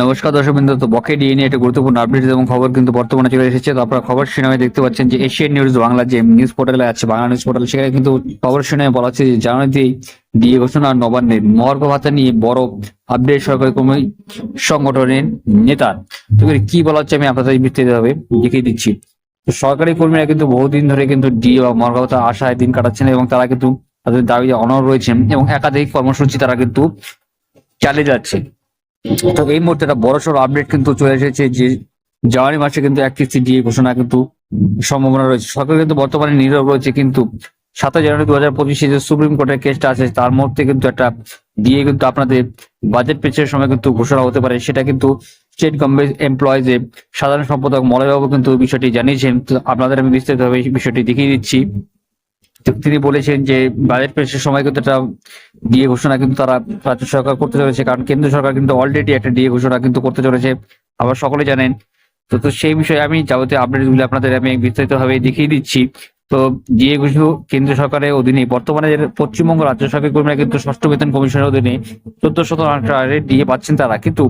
নমস্কার দর্শক বিন্দু, তো বকে ডিএ নিয়ে একটা গুরুত্বপূর্ণ আপডেট এবং খবর কিন্তু বর্তমানে চলে এসেছে। তো আপনারা খবর সিনেমায় দেখতে পাচ্ছেন যে এশিয়ান নিউজ বাংলা যে নিউজ পোর্টালে আছে, বাংলা নিউজ পোর্টাল, সেখানে কিন্তু খবর সিনেমায় বলা হচ্ছে যে জানুয়ারিতেই ডিএ ঘোষণা নবান্নের মহার্ঘ ভাতা নিয়ে বড় আপডেট সরকারি কর্মী সংগঠনের নেতা। তো কি বলা হচ্ছে আমি আপনাদের বিস্তারিত ভাবে দেখিয়ে দিচ্ছি। সরকারি কর্মীরা কিন্তু বহুদিন ধরে কিন্তু ডিএ বা মহার্ঘ ভাতা আশায় দিন কাটাচ্ছেন এবং তারা কিন্তু তাদের দাবি অনর রয়েছেন এবং একাধিক কর্মসূচি তারা কিন্তু চালিয়ে যাচ্ছে। তো এই মুহূর্তে একটা বড় সড় আপডেট কিন্তু চলে এসেছে যে জানুয়ারি মাসে কিন্তু এক কিস্তি ডিএ ঘোষণা কিন্তু সম্ভাবনা রয়েছে। সরকার কিন্তু বর্তমানে নীরব রয়েছে কিন্তু সাতই জানুয়ারি দু হাজার পঁচিশে যে সুপ্রিম কোর্টের কেসটা আছে, তার মধ্যে কিন্তু একটা ডিএ কিন্তু আপনাদের বাজেট পেচের সময় কিন্তু ঘোষণা হতে পারে। সেটা কিন্তু স্টেট গভর্নমেন্ট এমপ্লয়িজ সাধারণ সম্পাদক মলয়বাবু কিন্তু বিষয়টি জানিয়েছেন। আপনাদের আমি বিস্তারিতভাবে বিষয়টি দেখিয়ে দিচ্ছি। তিনি বলেছেন যে বাজেট পেশের সময় কিন্তু একটা ডিএ ঘোষণা কিন্তু তারা রাজ্য সরকার করতে চলেছে, কারণ কেন্দ্র সরকার কিন্তু অলরেডি একটা ডিএ ঘোষণা কিন্তু করতে চলেছে। আবার সকলে জানেন, তো তো সেই বিষয়ে আমি যাবতীয় আপডেটগুলো আপনাদের আমি বিস্তারিত ভাবে দেখিয়ে দিচ্ছি। তো ডিএ ঘোষণা কেন্দ্র সরকারের অধীনে বর্তমানে পশ্চিমবঙ্গ রাজ্য সরকারি কর্মীরা কিন্তু ষষ্ঠ বেতন কমিশনের অধীনে চোদ্দ শত হারে ডিএ পাচ্ছেন তারা। কিন্তু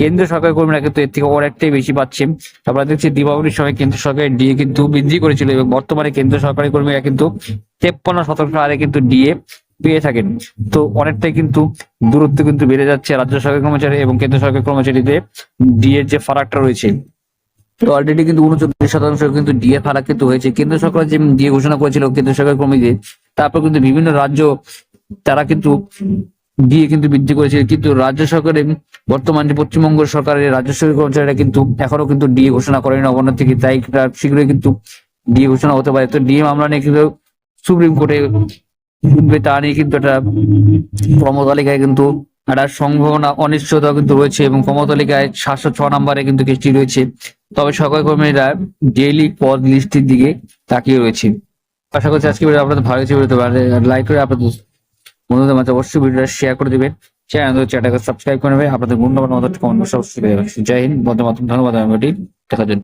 কেন্দ্র সরকারি কর্মীরা কিন্তু এর থেকে অনেকটাই বেশি পাচ্ছেন। আমরা দেখছি দীপাবলির সময় কেন্দ্র সরকারের ডিএ কিন্তু বৃদ্ধি করেছিল এবং বর্তমানে কেন্দ্র সরকারি কর্মীরা কিন্তু তেপ্পান্ন শতাংশ হারে কিন্তু ডিএ পেয়ে থাকেন। তো অনেকটাই কিন্তু দূরত্ব কিন্তু বেড়ে যাচ্ছে রাজ্য সরকারি কর্মচারী এবং কেন্দ্র সরকারি কর্মচারীদের ডিএর যে ফারাকটা রয়েছে। তো অলরেডি কিন্তু উনচল্লিশ শতাংশ কিন্তু ডিএ ফারাক কিন্তু হয়েছে। কেন্দ্র সরকার যে ডিএ ঘোষণা করেছিল কেন্দ্র সরকারি কর্মীদের, তারপর কিন্তু বিভিন্ন রাজ্য তারা কিন্তু ডিএ কিন্তু বৃদ্ধি করেছে। কিন্তু রাজ্য সরকারের বর্তমান যে পশ্চিমবঙ্গ সরকারের রাজ্য সরকার কর্মচারীরা কিন্তু এখনও কিন্তু ডিএ ঘোষণা করেনি থেকে তাই শীঘ্রই কিন্তু ডিএ ঘোষণা হতে পারে। তো ডিএ মামলা নিয়ে কিন্তু সুপ্রিম কোর্টে উঠবে তা নিয়ে কিন্তু একটা কর্মতালিকায় কিন্তু একটা সম্ভাবনা অনিশ্চয়তা কিন্তু রয়েছে এবং কর্মতালিকায় সাতশো ছ নম্বরে কিন্তু কেসটি রয়েছে। তবে সরকারি কর্মীরা ডেইলি পদ লিস্টের দিকে তাকিয়ে রয়েছে। আশা করছি আজকে আপনাদের ভালো হতে পারে লাইক করে আপনাদের বন্ধুদের মাঝে অবশ্যই ভিডিওটা শেয়ার করে দিবেন। চ্যানেল চ্যানেলটাকে সাবস্ক্রাইব করে নেবেন। আপনাদের মূল্যবান মতো কমেন্ট অবশ্যই জয় হিন্দ বন্ধু মাতরম। ধন্যবাদ, আমি দেখার জন্য।